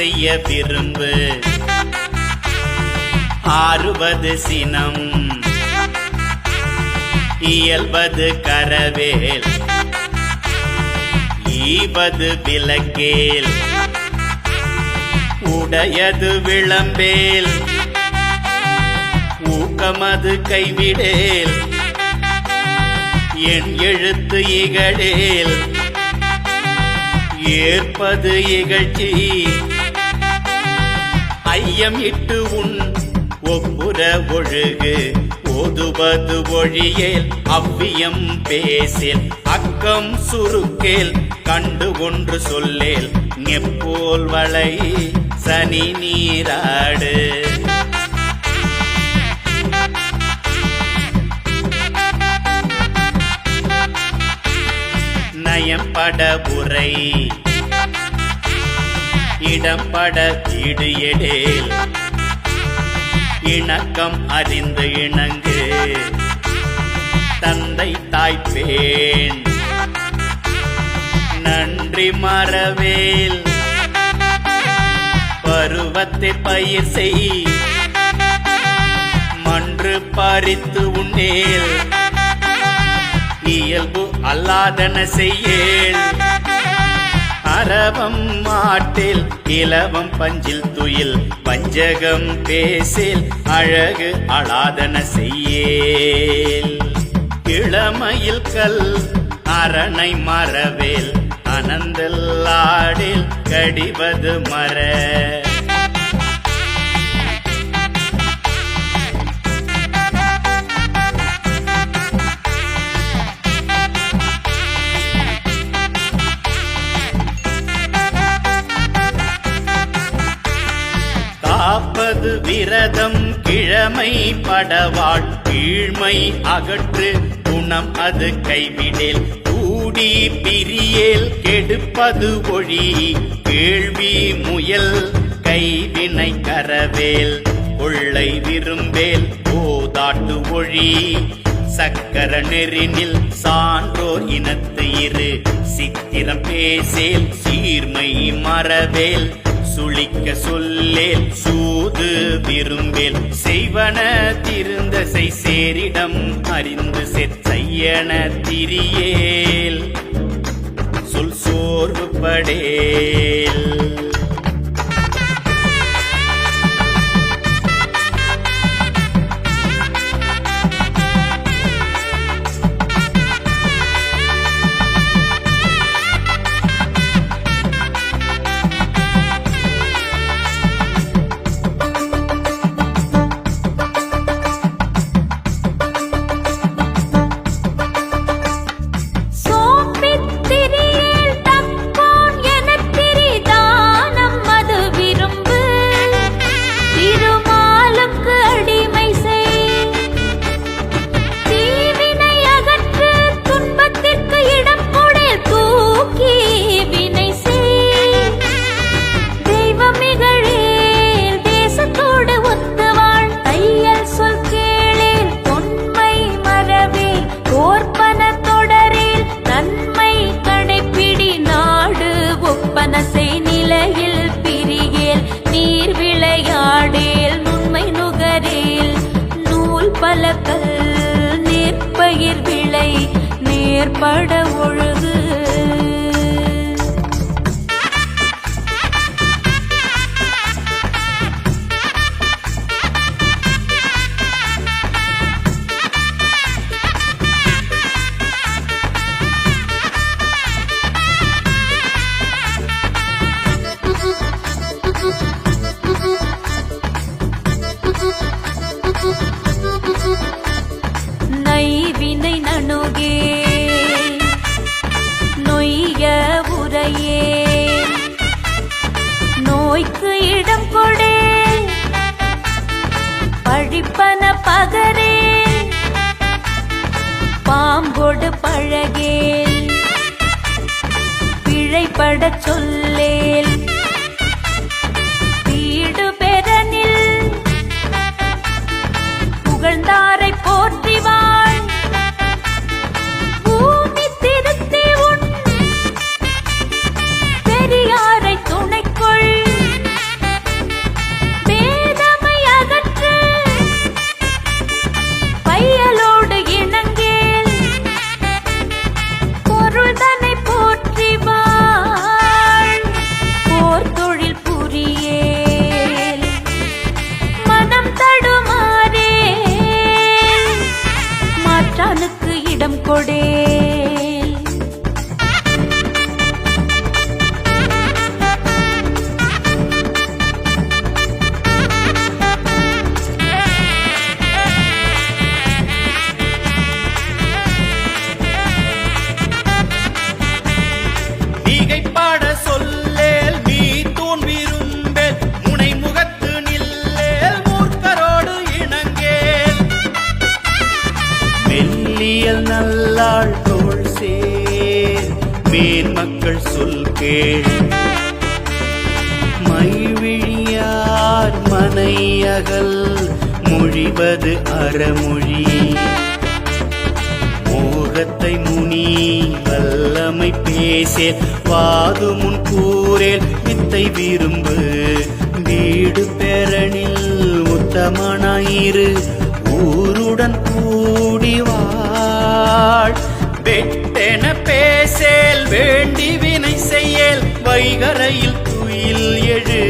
செய்ய விரும்பு. ஆறுவது சினம். இயல்பது கரவேல். ஈவது விலக்கேல் உடையது விளம்பேல். ஊக்கமது கைவிடேல். என் எழுத்து இகழேல். ஏற்பது இகழ்ச்சி. ஐயம் இட்டு உன் ஒப்புற ஒழுகு ஓதுவது ஒழியேல் அவ்வியம் பேசில் அக்கம் சுருக்கேல் கண்டு ஒன்று சொல்லேல் நெப்போல் வளை சனி நீராடு. நயம்பட உரை இடம்பட வீடு எடேல் இணக்கம் அறிந்து இணங்கு. தந்தை தாய்ப்பேன் நன்றி மறவேல். பருவத்தை பயிர் செய். மன்று பறித்து உண்டேல் இயல்பு அல்லாதன செய்யேல். அரவம் மாட்டில் இலவம் பஞ்சில் துயில் பஞ்சகம் பேசில் அழகு அழாதன செய்யேல். இளமையில் கல் அரணை மறவேல் அனந்தல்லாடில் கடிவது மர விரதம் கிழமை படவாள் கீழ்மை அகற்று குணம் அது கைவிடேல் கூடி பிரியேல் கெடுப்பது ஒழி கேள்வி முயல் கைவினை கரவேல் கொள்ளை விரும்பேல் போதாட்டு ஒழி சக்கர நெறினில் சான்றோர் இனத்து இரு சித்திரம் பேசேல் சீர்மை மறவேல் சுளிக்க சொல்லேல் சூது விரும்பேல் செய்வன திருந்த செய் சேரிடம் அறிந்து செய்யன திரியேல். சொல் சோர்வு படேல் நேர்பட ஒழுகு. நைவினை நணுகே. பகரே. பாம்போடு பழகேல் பிழைப்படச் சொல்லேல் கொடு சொல்லாள் தோல் சேர். மேன் மக்கள் சொல் கேள். மைவிழியார் மனையகல் மொழிவது அறமொழி. மோகத்தை முனி வல்லமை பேசேல் வாது முன் கூறேல் வித்தை விரும்பு. வீடு பெறனில் உத்தமனாயிரு. ஊர் வெட்டென பேசேல் வேண்டி வினை செய்யேல் வைகரையில் துயில் எழு